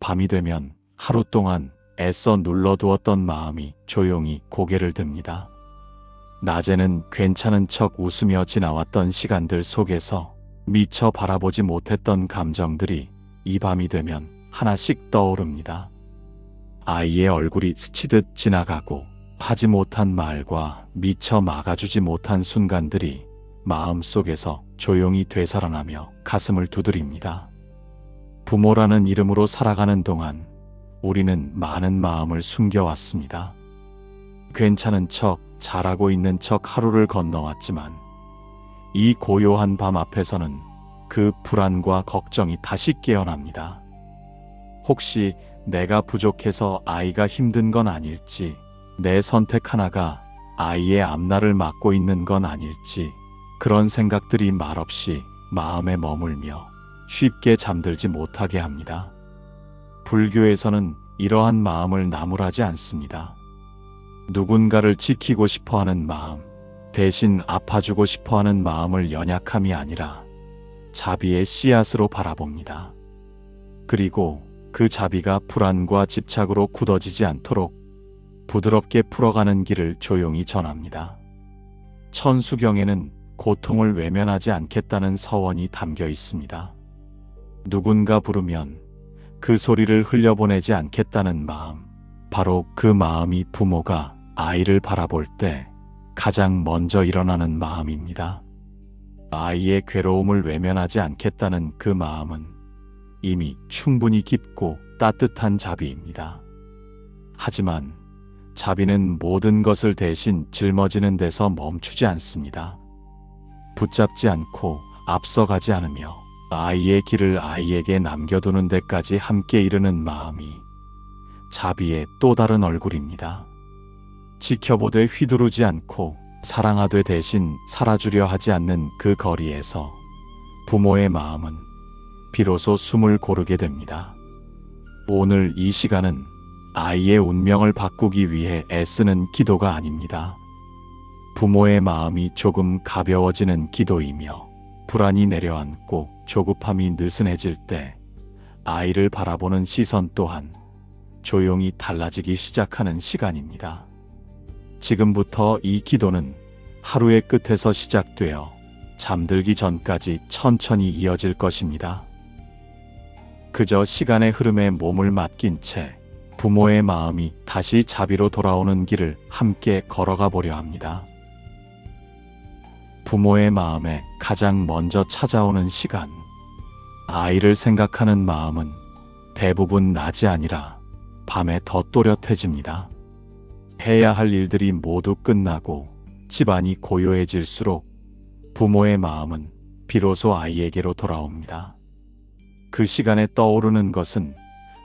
밤이 되면 하루 동안 애써 눌러두었던 마음이 조용히 고개를 듭니다. 낮에는 괜찮은 척 웃으며 지나왔던 시간들 속에서 미처 바라보지 못했던 감정들이 이 밤이 되면 하나씩 떠오릅니다. 아이의 얼굴이 스치듯 지나가고 하지 못한 말과 미처 막아주지 못한 순간들이 마음 속에서 조용히 되살아나며 가슴을 두드립니다. 부모라는 이름으로 살아가는 동안 우리는 많은 마음을 숨겨왔습니다. 괜찮은 척, 잘하고 있는 척 하루를 건너왔지만 이 고요한 밤 앞에서는 그 불안과 걱정이 다시 깨어납니다. 혹시 내가 부족해서 아이가 힘든 건 아닐지, 내 선택 하나가 아이의 앞날을 막고 있는 건 아닐지, 그런 생각들이 말없이 마음에 머물며 쉽게 잠들지 못하게 합니다. 불교에서는 이러한 마음을 나무라지 않습니다. 누군가를 지키고 싶어 하는 마음, 대신 아파주고 싶어 하는 마음을 연약함이 아니라 자비의 씨앗으로 바라봅니다. 그리고 그 자비가 불안과 집착으로 굳어지지 않도록 부드럽게 풀어가는 길을 조용히 전합니다. 천수경에는 고통을 외면하지 않겠다는 서원이 담겨 있습니다. 누군가 부르면 그 소리를 흘려보내지 않겠다는 마음, 바로 그 마음이 부모가 아이를 바라볼 때 가장 먼저 일어나는 마음입니다. 아이의 괴로움을 외면하지 않겠다는 그 마음은 이미 충분히 깊고 따뜻한 자비입니다. 하지만 자비는 모든 것을 대신 짊어지는 데서 멈추지 않습니다. 붙잡지 않고 앞서가지 않으며 아이의 길을 아이에게 남겨두는 데까지 함께 이르는 마음이 자비의 또 다른 얼굴입니다. 지켜보되 휘두르지 않고 사랑하되 대신 살아주려 하지 않는 그 거리에서 부모의 마음은 비로소 숨을 고르게 됩니다. 오늘 이 시간은 아이의 운명을 바꾸기 위해 애쓰는 기도가 아닙니다. 부모의 마음이 조금 가벼워지는 기도이며 불안이 내려앉고 조급함이 느슨해질 때 아이를 바라보는 시선 또한 조용히 달라지기 시작하는 시간입니다. 지금부터 이 기도는 하루의 끝에서 시작되어 잠들기 전까지 천천히 이어질 것입니다. 그저 시간의 흐름에 몸을 맡긴 채 부모의 마음이 다시 자비로 돌아오는 길을 함께 걸어가 보려 합니다. 부모의 마음에 가장 먼저 찾아오는 시간. 아이를 생각하는 마음은 대부분 낮이 아니라 밤에 더 또렷해집니다. 해야 할 일들이 모두 끝나고 집안이 고요해질수록 부모의 마음은 비로소 아이에게로 돌아옵니다. 그 시간에 떠오르는 것은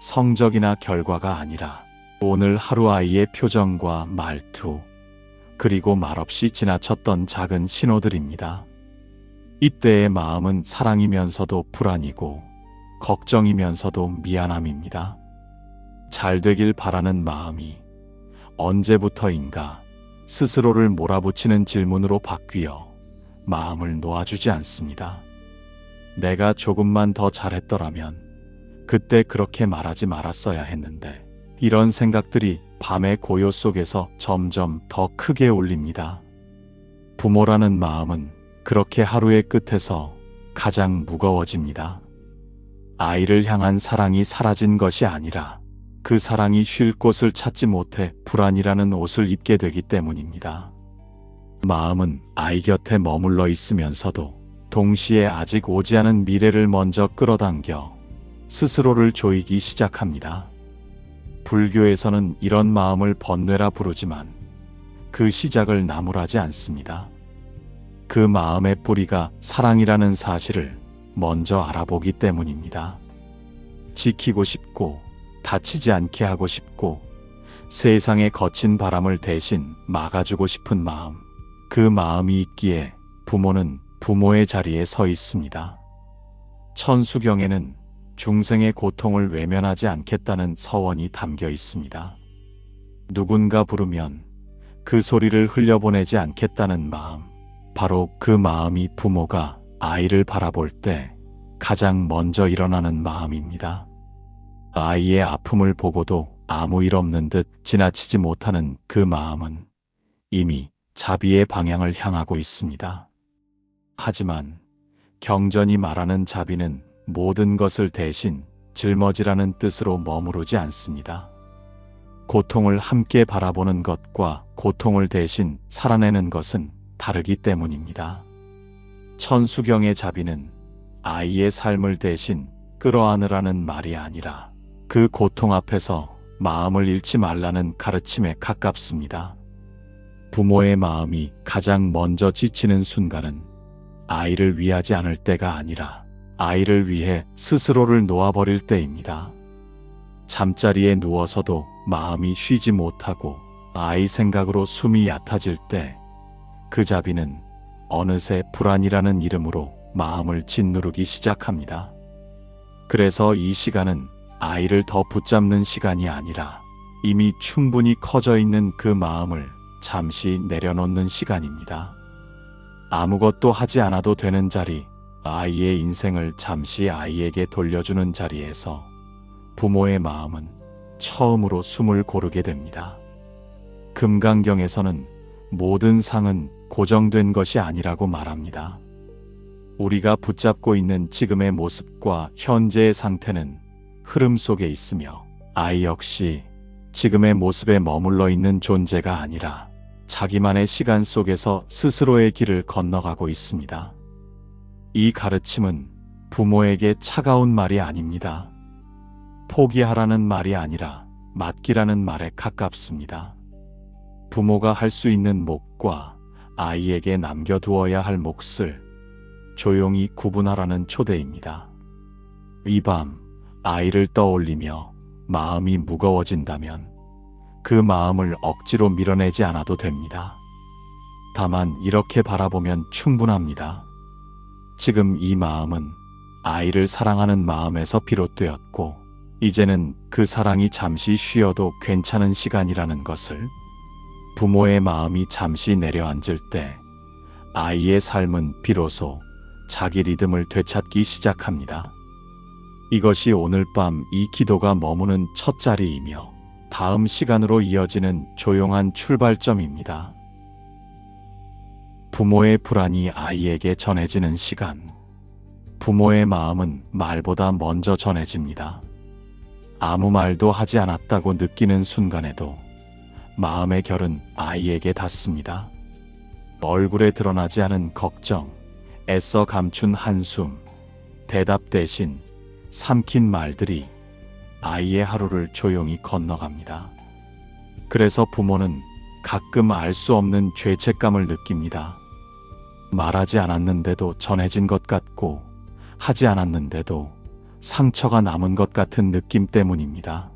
성적이나 결과가 아니라 오늘 하루 아이의 표정과 말투, 그리고 말없이 지나쳤던 작은 신호들입니다. 이때의 마음은 사랑이면서도 불안이고 걱정이면서도 미안함입니다. 잘 되길 바라는 마음이 언제부터인가 스스로를 몰아붙이는 질문으로 바뀌어 마음을 놓아주지 않습니다. 내가 조금만 더 잘했더라면 그때 그렇게 말하지 말았어야 했는데 이런 생각들이 밤의 고요 속에서 점점 더 크게 울립니다. 부모라는 마음은 그렇게 하루의 끝에서 가장 무거워집니다. 아이를 향한 사랑이 사라진 것이 아니라 그 사랑이 쉴 곳을 찾지 못해 불안이라는 옷을 입게 되기 때문입니다. 마음은 아이 곁에 머물러 있으면서도 동시에 아직 오지 않은 미래를 먼저 끌어당겨 스스로를 조이기 시작합니다. 불교에서는 이런 마음을 번뇌라 부르지만 그 시작을 나무라지 않습니다. 그 마음의 뿌리가 사랑이라는 사실을 먼저 알아보기 때문입니다. 지키고 싶고 다치지 않게 하고 싶고 세상의 거친 바람을 대신 막아주고 싶은 마음. 그 마음이 있기에 부모는 부모의 자리에 서 있습니다. 천수경에는 중생의 고통을 외면하지 않겠다는 서원이 담겨 있습니다. 누군가 부르면 그 소리를 흘려보내지 않겠다는 마음. 바로 그 마음이 부모가 아이를 바라볼 때 가장 먼저 일어나는 마음입니다. 아이의 아픔을 보고도 아무 일 없는 듯 지나치지 못하는 그 마음은 이미 자비의 방향을 향하고 있습니다. 하지만 경전이 말하는 자비는 모든 것을 대신 짊어지라는 뜻으로 머무르지 않습니다. 고통을 함께 바라보는 것과 고통을 대신 살아내는 것은 다르기 때문입니다. 천수경의 자비는 아이의 삶을 대신 끌어안으라는 말이 아니라 그 고통 앞에서 마음을 잃지 말라는 가르침에 가깝습니다. 부모의 마음이 가장 먼저 지치는 순간은 아이를 위하지 않을 때가 아니라 아이를 위해 스스로를 놓아버릴 때입니다. 잠자리에 누워서도 마음이 쉬지 못하고 아이 생각으로 숨이 얕아질 때 그 자비는 어느새 불안이라는 이름으로 마음을 짓누르기 시작합니다. 그래서 이 시간은 아이를 더 붙잡는 시간이 아니라 이미 충분히 커져 있는 그 마음을 잠시 내려놓는 시간입니다. 아무것도 하지 않아도 되는 자리, 아이의 인생을 잠시 아이에게 돌려주는 자리에서 부모의 마음은 처음으로 숨을 고르게 됩니다. 금강경에서는 모든 상은 고정된 것이 아니라고 말합니다. 우리가 붙잡고 있는 지금의 모습과 현재의 상태는 흐름 속에 있으며 아이 역시 지금의 모습에 머물러 있는 존재가 아니라 자기만의 시간 속에서 스스로의 길을 건너가고 있습니다. 이 가르침은 부모에게 차가운 말이 아닙니다. 포기하라는 말이 아니라 맡기라는 말에 가깝습니다. 부모가 할 수 있는 몫과 아이에게 남겨두어야 할 몫을 조용히 구분하라는 초대입니다. 이 밤 아이를 떠올리며 마음이 무거워진다면 그 마음을 억지로 밀어내지 않아도 됩니다. 다만 이렇게 바라보면 충분합니다. 지금 이 마음은 아이를 사랑하는 마음에서 비롯되었고, 이제는 그 사랑이 잠시 쉬어도 괜찮은 시간이라는 것을 부모의 마음이 잠시 내려앉을 때 아이의 삶은 비로소 자기 리듬을 되찾기 시작합니다. 이것이 오늘 밤 이 기도가 머무는 첫 자리이며 다음 시간으로 이어지는 조용한 출발점입니다. 부모의 불안이 아이에게 전해지는 시간. 부모의 마음은 말보다 먼저 전해집니다. 아무 말도 하지 않았다고 느끼는 순간에도 마음의 결은 아이에게 닿습니다. 얼굴에 드러나지 않은 걱정, 애써 감춘 한숨, 대답 대신 삼킨 말들이 아이의 하루를 조용히 건너갑니다. 그래서 부모는 가끔 알 수 없는 죄책감을 느낍니다. 말하지 않았는데도 전해진 것 같고, 하지 않았는데도 상처가 남은 것 같은 느낌 때문입니다.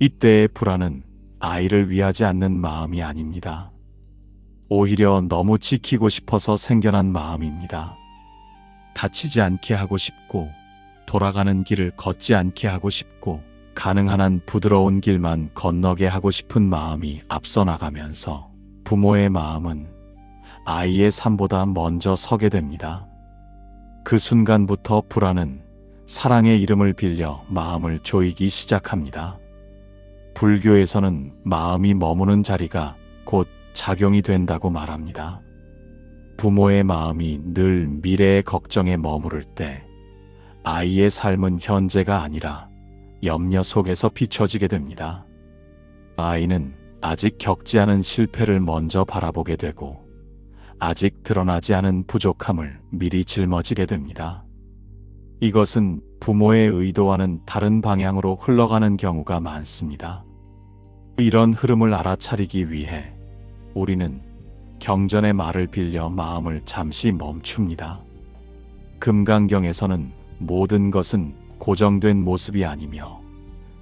이때의 불안은 아이를 위하지 않는 마음이 아닙니다. 오히려 너무 지키고 싶어서 생겨난 마음입니다. 다치지 않게 하고 싶고, 돌아가는 길을 걷지 않게 하고 싶고, 가능한 한 부드러운 길만 건너게 하고 싶은 마음이 앞서 나가면서 부모의 마음은 아이의 삶보다 먼저 서게 됩니다. 그 순간부터 불안은 사랑의 이름을 빌려 마음을 조이기 시작합니다. 불교에서는 마음이 머무는 자리가 곧 작용이 된다고 말합니다. 부모의 마음이 늘 미래의 걱정에 머무를 때 아이의 삶은 현재가 아니라 염려 속에서 비춰지게 됩니다. 아이는 아직 겪지 않은 실패를 먼저 바라보게 되고 아직 드러나지 않은 부족함을 미리 짊어지게 됩니다. 이것은 부모의 의도와는 다른 방향으로 흘러가는 경우가 많습니다. 이런 흐름을 알아차리기 위해 우리는 경전의 말을 빌려 마음을 잠시 멈춥니다. 금강경에서는 모든 것은 고정된 모습이 아니며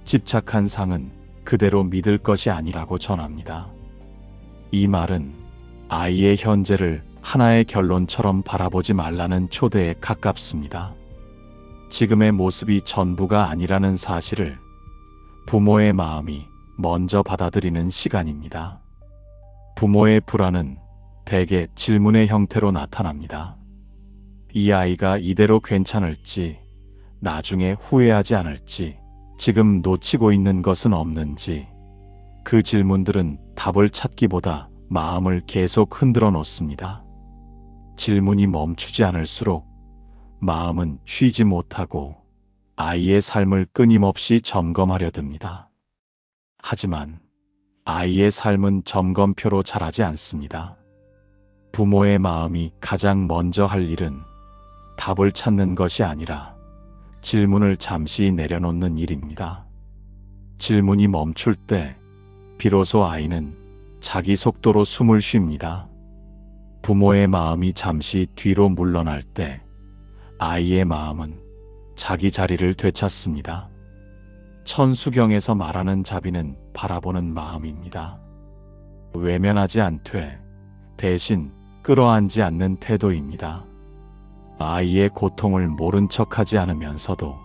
집착한 상은 그대로 믿을 것이 아니라고 전합니다. 이 말은 아이의 현재를 하나의 결론처럼 바라보지 말라는 초대에 가깝습니다. 지금의 모습이 전부가 아니라는 사실을 부모의 마음이 먼저 받아들이는 시간입니다. 부모의 불안은 대개 질문의 형태로 나타납니다. 이 아이가 이대로 괜찮을지, 나중에 후회하지 않을지, 지금 놓치고 있는 것은 없는지 그 질문들은 답을 찾기보다 마음을 계속 흔들어 놓습니다. 질문이 멈추지 않을수록 마음은 쉬지 못하고 아이의 삶을 끊임없이 점검하려 듭니다. 하지만 아이의 삶은 점검표로 자라지 않습니다. 부모의 마음이 가장 먼저 할 일은 답을 찾는 것이 아니라 질문을 잠시 내려놓는 일입니다. 질문이 멈출 때 비로소 아이는 자기 속도로 숨을 쉽니다. 부모의 마음이 잠시 뒤로 물러날 때 아이의 마음은 자기 자리를 되찾습니다. 천수경에서 말하는 자비는 바라보는 마음입니다. 외면하지 않되 대신 끌어안지 않는 태도입니다. 아이의 고통을 모른 척하지 않으면서도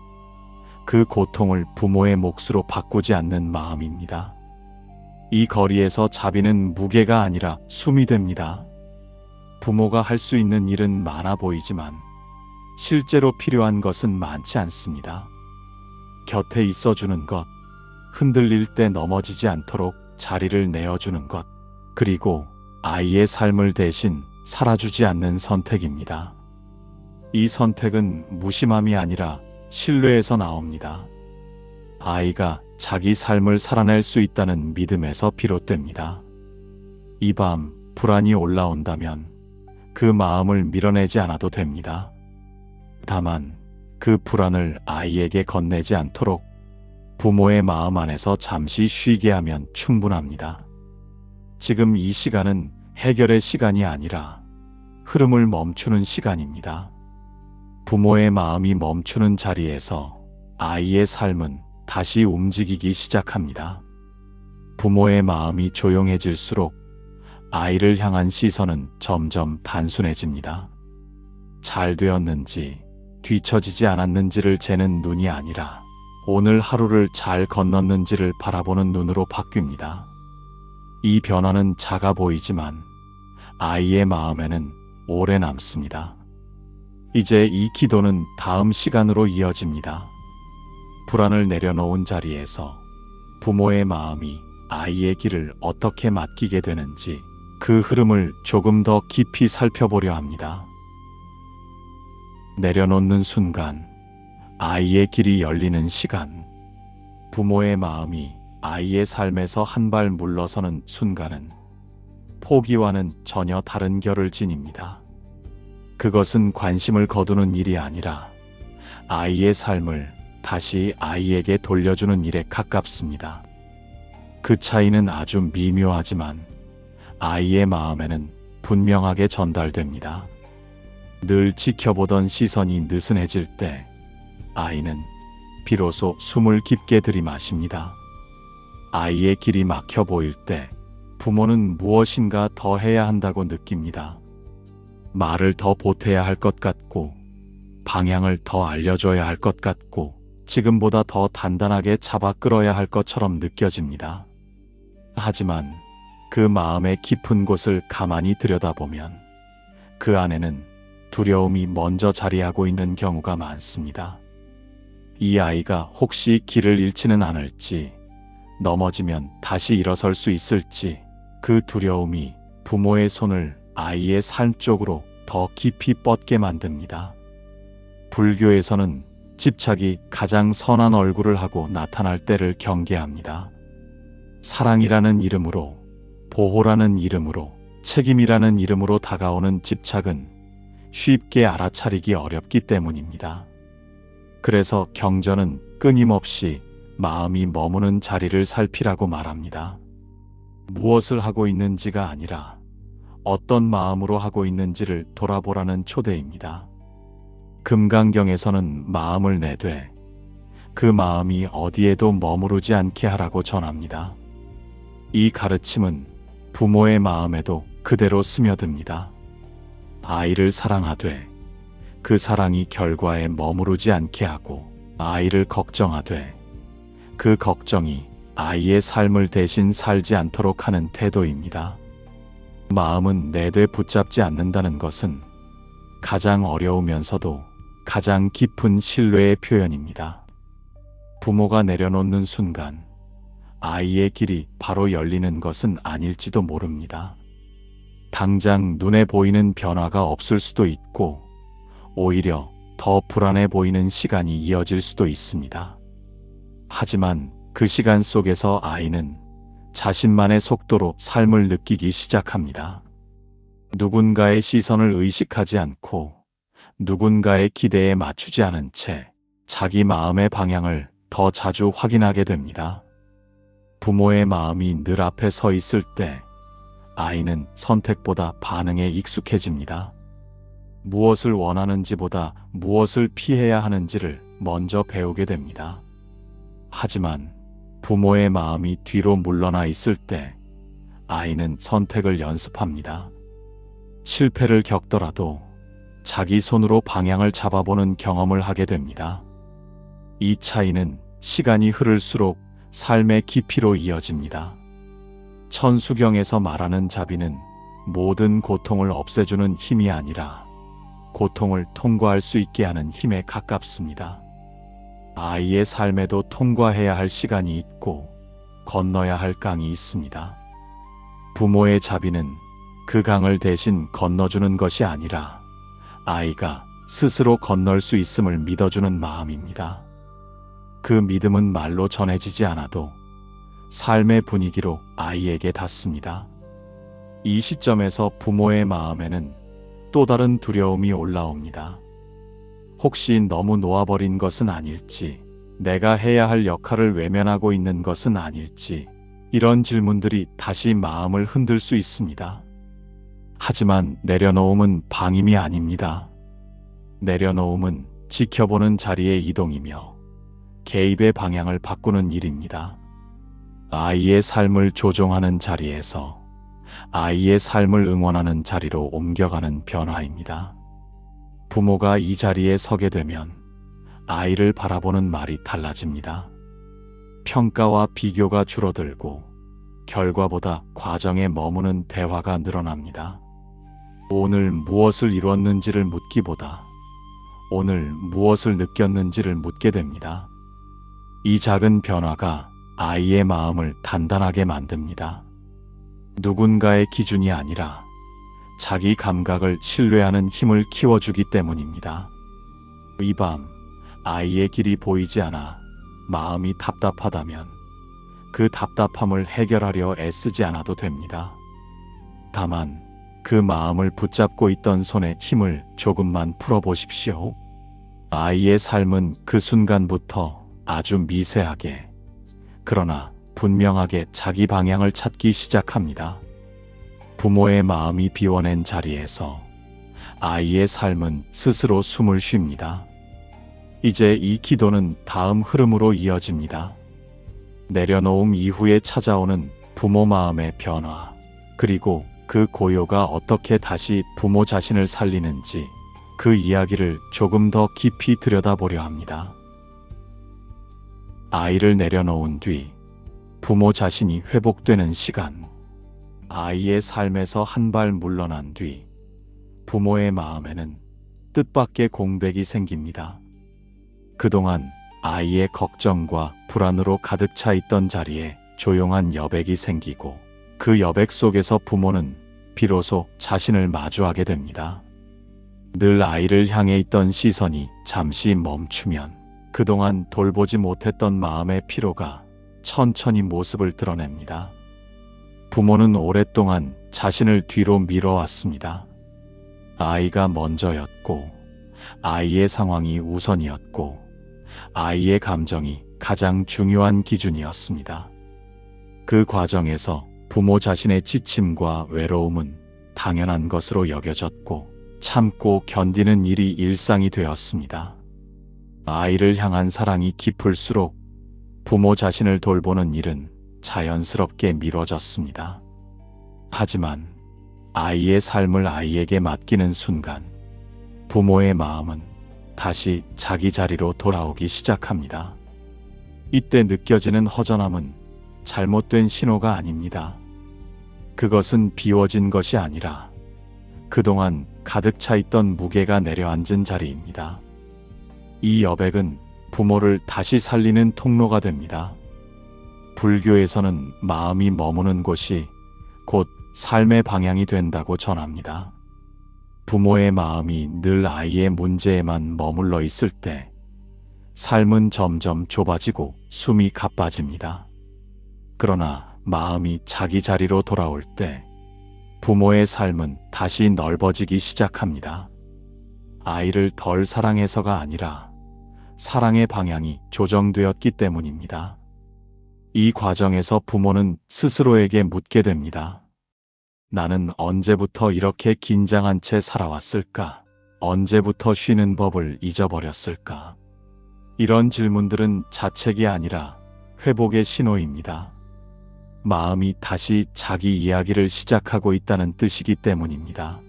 그 고통을 부모의 몫으로 바꾸지 않는 마음입니다. 이 거리에서 자비는 무게가 아니라 숨이 됩니다. 부모가 할 수 있는 일은 많아 보이지만 실제로 필요한 것은 많지 않습니다. 곁에 있어주는 것, 흔들릴 때 넘어지지 않도록 자리를 내어주는 것, 그리고 아이의 삶을 대신 살아주지 않는 선택입니다. 이 선택은 무심함이 아니라 신뢰에서 나옵니다. 아이가 자기 삶을 살아낼 수 있다는 믿음에서 비롯됩니다. 이 밤 불안이 올라온다면 그 마음을 밀어내지 않아도 됩니다. 다만 그 불안을 아이에게 건네지 않도록 부모의 마음 안에서 잠시 쉬게 하면 충분합니다. 지금 이 시간은 해결의 시간이 아니라 흐름을 멈추는 시간입니다. 부모의 마음이 멈추는 자리에서 아이의 삶은 다시 움직이기 시작합니다. 부모의 마음이 조용해질수록 아이를 향한 시선은 점점 단순해집니다. 잘 되었는지, 뒤처지지 않았는지를 재는 눈이 아니라 오늘 하루를 잘 건넜는지를 바라보는 눈으로 바뀝니다. 이 변화는 작아 보이지만 아이의 마음에는 오래 남습니다. 이제 이 기도는 다음 시간으로 이어집니다. 불안을 내려놓은 자리에서 부모의 마음이 아이의 길을 어떻게 맡기게 되는지 그 흐름을 조금 더 깊이 살펴보려 합니다. 내려놓는 순간 아이의 길이 열리는 시간 부모의 마음이 아이의 삶에서 한 발 물러서는 순간은 포기와는 전혀 다른 결을 지닙니다. 그것은 관심을 거두는 일이 아니라 아이의 삶을 다시 아이에게 돌려주는 일에 가깝습니다. 그 차이는 아주 미묘하지만 아이의 마음에는 분명하게 전달됩니다. 늘 지켜보던 시선이 느슨해질 때 아이는 비로소 숨을 깊게 들이마십니다. 아이의 길이 막혀 보일 때 부모는 무엇인가 더 해야 한다고 느낍니다. 말을 더 보태야 할 것 같고 방향을 더 알려줘야 할 것 같고 지금보다 더 단단하게 잡아 끌어야 할 것처럼 느껴집니다. 하지만 그 마음의 깊은 곳을 가만히 들여다보면 그 안에는 두려움이 먼저 자리하고 있는 경우가 많습니다. 이 아이가 혹시 길을 잃지는 않을지, 넘어지면 다시 일어설 수 있을지, 그 두려움이 부모의 손을 아이의 삶 쪽으로 더 깊이 뻗게 만듭니다. 불교에서는 집착이 가장 선한 얼굴을 하고 나타날 때를 경계합니다. 사랑이라는 이름으로, 보호라는 이름으로, 책임이라는 이름으로 다가오는 집착은 쉽게 알아차리기 어렵기 때문입니다. 그래서 경전은 끊임없이 마음이 머무는 자리를 살피라고 말합니다. 무엇을 하고 있는지가 아니라 어떤 마음으로 하고 있는지를 돌아보라는 초대입니다. 금강경에서는 마음을 내되 그 마음이 어디에도 머무르지 않게 하라고 전합니다. 이 가르침은 부모의 마음에도 그대로 스며듭니다. 아이를 사랑하되 그 사랑이 결과에 머무르지 않게 하고 아이를 걱정하되 그 걱정이 아이의 삶을 대신 살지 않도록 하는 태도입니다. 마음은 내돼 붙잡지 않는다는 것은 가장 어려우면서도 가장 깊은 신뢰의 표현입니다. 부모가 내려놓는 순간 아이의 길이 바로 열리는 것은 아닐지도 모릅니다. 당장 눈에 보이는 변화가 없을 수도 있고 오히려 더 불안해 보이는 시간이 이어질 수도 있습니다. 하지만 그 시간 속에서 아이는 자신만의 속도로 삶을 느끼기 시작합니다. 누군가의 시선을 의식하지 않고 누군가의 기대에 맞추지 않은 채 자기 마음의 방향을 더 자주 확인하게 됩니다. 부모의 마음이 늘 앞에 서 있을 때 아이는 선택보다 반응에 익숙해집니다. 무엇을 원하는지보다 무엇을 피해야 하는지를 먼저 배우게 됩니다. 하지만 부모의 마음이 뒤로 물러나 있을 때 아이는 선택을 연습합니다. 실패를 겪더라도 자기 손으로 방향을 잡아보는 경험을 하게 됩니다. 이 차이는 시간이 흐를수록 삶의 깊이로 이어집니다. 천수경에서 말하는 자비는 모든 고통을 없애주는 힘이 아니라 고통을 통과할 수 있게 하는 힘에 가깝습니다. 아이의 삶에도 통과해야 할 시간이 있고 건너야 할 강이 있습니다. 부모의 자비는 그 강을 대신 건너주는 것이 아니라 아이가 스스로 건널 수 있음을 믿어주는 마음입니다. 그 믿음은 말로 전해지지 않아도 삶의 분위기로 아이에게 닿습니다. 이 시점에서 부모의 마음에는 또 다른 두려움이 올라옵니다. 혹시 너무 놓아버린 것은 아닐지, 내가 해야 할 역할을 외면하고 있는 것은 아닐지, 이런 질문들이 다시 마음을 흔들 수 있습니다. 하지만 내려놓음은 방임이 아닙니다. 내려놓음은 지켜보는 자리의 이동이며 개입의 방향을 바꾸는 일입니다. 아이의 삶을 조종하는 자리에서 아이의 삶을 응원하는 자리로 옮겨가는 변화입니다. 부모가 이 자리에 서게 되면 아이를 바라보는 말이 달라집니다. 평가와 비교가 줄어들고 결과보다 과정에 머무는 대화가 늘어납니다. 오늘 무엇을 이루었는지를 묻기보다 오늘 무엇을 느꼈는지를 묻게 됩니다. 이 작은 변화가 아이의 마음을 단단하게 만듭니다. 누군가의 기준이 아니라 자기 감각을 신뢰하는 힘을 키워주기 때문입니다. 이 밤 아이의 길이 보이지 않아 마음이 답답하다면 그 답답함을 해결하려 애쓰지 않아도 됩니다. 다만 그 마음을 붙잡고 있던 손의 힘을 조금만 풀어보십시오. 아이의 삶은 그 순간부터 아주 미세하게, 그러나 분명하게 자기 방향을 찾기 시작합니다. 부모의 마음이 비워낸 자리에서 아이의 삶은 스스로 숨을 쉽니다. 이제 이 기도는 다음 흐름으로 이어집니다. 내려놓음 이후에 찾아오는 부모 마음의 변화, 그리고 그 고요가 어떻게 다시 부모 자신을 살리는지 그 이야기를 조금 더 깊이 들여다보려 합니다. 아이를 내려놓은 뒤 부모 자신이 회복되는 시간, 아이의 삶에서 한 발 물러난 뒤 부모의 마음에는 뜻밖의 공백이 생깁니다. 그동안 아이의 걱정과 불안으로 가득 차 있던 자리에 조용한 여백이 생기고 그 여백 속에서 부모는 비로소 자신을 마주하게 됩니다. 늘 아이를 향해 있던 시선이 잠시 멈추면 그동안 돌보지 못했던 마음의 피로가 천천히 모습을 드러냅니다. 부모는 오랫동안 자신을 뒤로 밀어왔습니다. 아이가 먼저였고, 아이의 상황이 우선이었고, 아이의 감정이 가장 중요한 기준이었습니다. 그 과정에서 부모 자신의 지침과 외로움은 당연한 것으로 여겨졌고, 참고 견디는 일이 일상이 되었습니다. 아이를 향한 사랑이 깊을수록 부모 자신을 돌보는 일은 자연스럽게 미뤄졌습니다. 하지만 아이의 삶을 아이에게 맡기는 순간 부모의 마음은 다시 자기 자리로 돌아오기 시작합니다. 이때 느껴지는 허전함은 잘못된 신호가 아닙니다. 그것은 비워진 것이 아니라 그동안 가득 차 있던 무게가 내려앉은 자리입니다. 이 여백은 부모를 다시 살리는 통로가 됩니다. 불교에서는 마음이 머무는 곳이 곧 삶의 방향이 된다고 전합니다. 부모의 마음이 늘 아이의 문제에만 머물러 있을 때 삶은 점점 좁아지고 숨이 가빠집니다. 그러나 마음이 자기 자리로 돌아올 때 부모의 삶은 다시 넓어지기 시작합니다. 아이를 덜 사랑해서가 아니라 사랑의 방향이 조정되었기 때문입니다. 이 과정에서 부모는 스스로에게 묻게 됩니다. 나는 언제부터 이렇게 긴장한 채 살아왔을까? 언제부터 쉬는 법을 잊어버렸을까? 이런 질문들은 자책이 아니라 회복의 신호입니다. 마음이 다시 자기 이야기를 시작하고 있다는 뜻이기 때문입니다.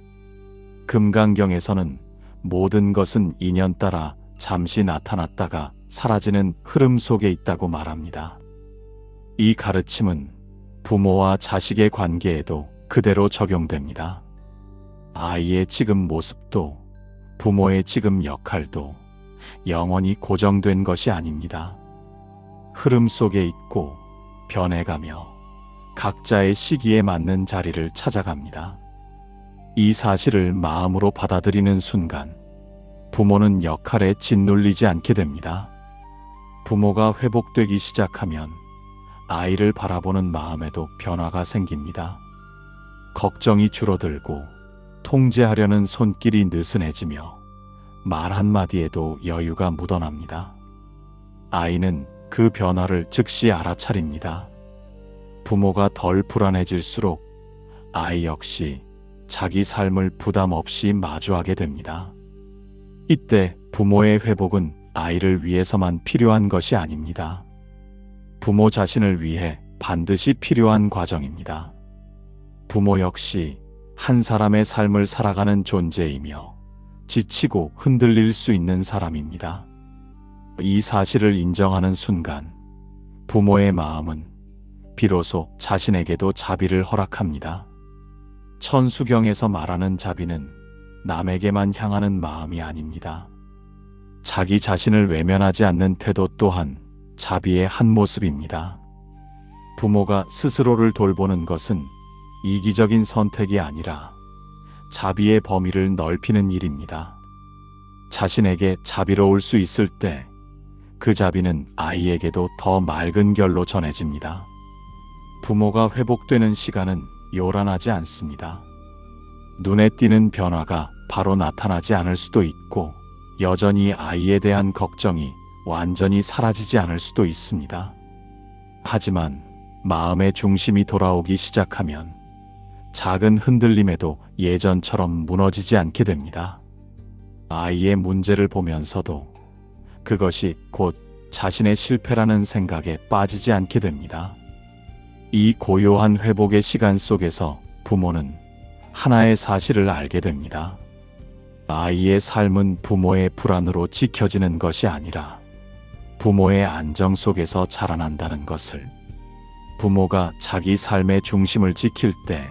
금강경에서는 모든 것은 인연 따라 잠시 나타났다가 사라지는 흐름 속에 있다고 말합니다. 이 가르침은 부모와 자식의 관계에도 그대로 적용됩니다. 아이의 지금 모습도 부모의 지금 역할도 영원히 고정된 것이 아닙니다. 흐름 속에 있고 변해가며 각자의 시기에 맞는 자리를 찾아갑니다. 이 사실을 마음으로 받아들이는 순간 부모는 역할에 짓눌리지 않게 됩니다. 부모가 회복되기 시작하면 아이를 바라보는 마음에도 변화가 생깁니다. 걱정이 줄어들고 통제하려는 손길이 느슨해지며 말 한마디에도 여유가 묻어납니다. 아이는 그 변화를 즉시 알아차립니다. 부모가 덜 불안해질수록 아이 역시 자기 삶을 부담 없이 마주하게 됩니다. 이때 부모의 회복은 아이를 위해서만 필요한 것이 아닙니다. 부모 자신을 위해 반드시 필요한 과정입니다. 부모 역시 한 사람의 삶을 살아가는 존재이며 지치고 흔들릴 수 있는 사람입니다. 이 사실을 인정하는 순간 부모의 마음은 비로소 자신에게도 자비를 허락합니다. 천수경에서 말하는 자비는 남에게만 향하는 마음이 아닙니다. 자기 자신을 외면하지 않는 태도 또한 자비의 한 모습입니다. 부모가 스스로를 돌보는 것은 이기적인 선택이 아니라 자비의 범위를 넓히는 일입니다. 자신에게 자비로울 수 있을 때 그 자비는 아이에게도 더 맑은 결로 전해집니다. 부모가 회복되는 시간은 요란하지 않습니다. 눈에 띄는 변화가 바로 나타나지 않을 수도 있고 여전히 아이에 대한 걱정이 완전히 사라지지 않을 수도 있습니다. 하지만 마음의 중심이 돌아오기 시작하면 작은 흔들림에도 예전처럼 무너지지 않게 됩니다. 아이의 문제를 보면서도 그것이 곧 자신의 실패라는 생각에 빠지지 않게 됩니다. 이 고요한 회복의 시간 속에서 부모는 하나의 사실을 알게 됩니다. 아이의 삶은 부모의 불안으로 지켜지는 것이 아니라 부모의 안정 속에서 자라난다는 것을 부모가 자기 삶의 중심을 지킬 때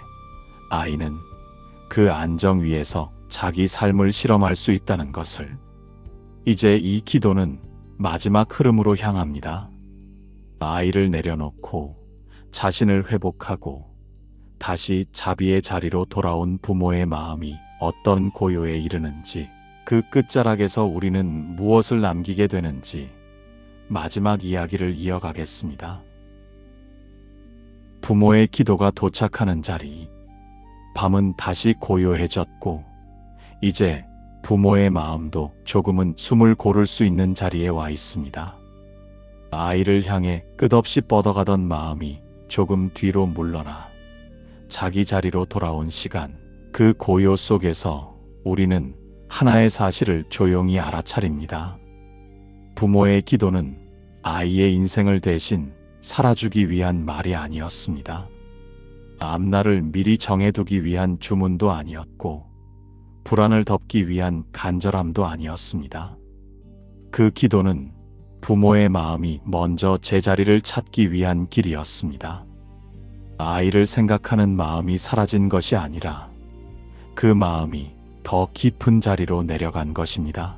아이는 그 안정 위에서 자기 삶을 실험할 수 있다는 것을 이제 이 기도는 마지막 흐름으로 향합니다. 아이를 내려놓고 자신을 회복하고 다시 자비의 자리로 돌아온 부모의 마음이 어떤 고요에 이르는지 그 끝자락에서 우리는 무엇을 남기게 되는지 마지막 이야기를 이어가겠습니다. 부모의 기도가 도착하는 자리. 밤은 다시 고요해졌고 이제 부모의 마음도 조금은 숨을 고를 수 있는 자리에 와 있습니다. 아이를 향해 끝없이 뻗어가던 마음이 조금 뒤로 물러나 자기 자리로 돌아온 시간, 그 고요 속에서 우리는 하나의 사실을 조용히 알아차립니다. 부모의 기도는 아이의 인생을 대신 살아주기 위한 말이 아니었습니다. 앞날을 미리 정해두기 위한 주문도 아니었고, 불안을 덮기 위한 간절함도 아니었습니다. 그 기도는 부모의 마음이 먼저 제자리를 찾기 위한 길이었습니다. 아이를 생각하는 마음이 사라진 것이 아니라 그 마음이 더 깊은 자리로 내려간 것입니다.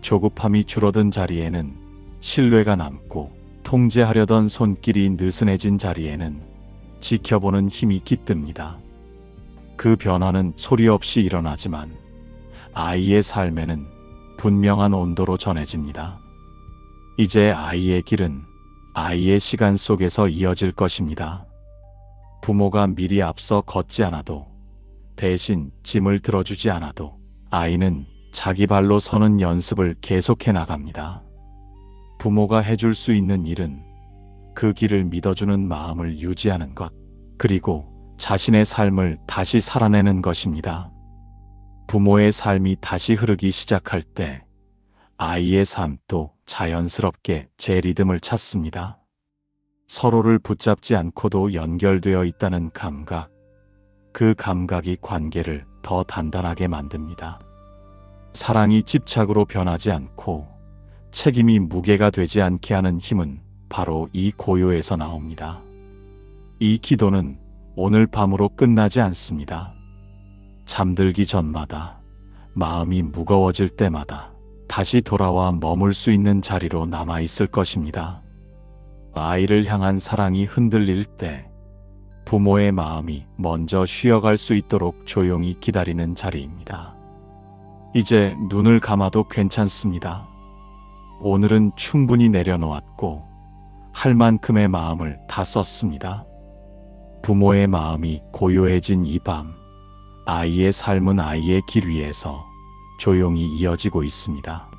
조급함이 줄어든 자리에는 신뢰가 남고 통제하려던 손길이 느슨해진 자리에는 지켜보는 힘이 깃듭니다. 그 변화는 소리 없이 일어나지만 아이의 삶에는 분명한 온도로 전해집니다. 이제 아이의 길은 아이의 시간 속에서 이어질 것입니다. 부모가 미리 앞서 걷지 않아도 대신 짐을 들어주지 않아도 아이는 자기 발로 서는 연습을 계속해 나갑니다. 부모가 해줄 수 있는 일은 그 길을 믿어주는 마음을 유지하는 것, 그리고 자신의 삶을 다시 살아내는 것입니다. 부모의 삶이 다시 흐르기 시작할 때 아이의 삶도 자연스럽게 제 리듬을 찾습니다. 서로를 붙잡지 않고도 연결되어 있다는 감각, 그 감각이 관계를 더 단단하게 만듭니다. 사랑이 집착으로 변하지 않고 책임이 무게가 되지 않게 하는 힘은 바로 이 고요에서 나옵니다. 이 기도는 오늘 밤으로 끝나지 않습니다. 잠들기 전마다 마음이 무거워질 때마다 다시 돌아와 머물 수 있는 자리로 남아 있을 것입니다. 아이를 향한 사랑이 흔들릴 때 부모의 마음이 먼저 쉬어갈 수 있도록 조용히 기다리는 자리입니다. 이제 눈을 감아도 괜찮습니다. 오늘은 충분히 내려놓았고 할 만큼의 마음을 다 썼습니다. 부모의 마음이 고요해진 이 밤, 아이의 삶은 아이의 길 위에서 조용히 이어지고 있습니다.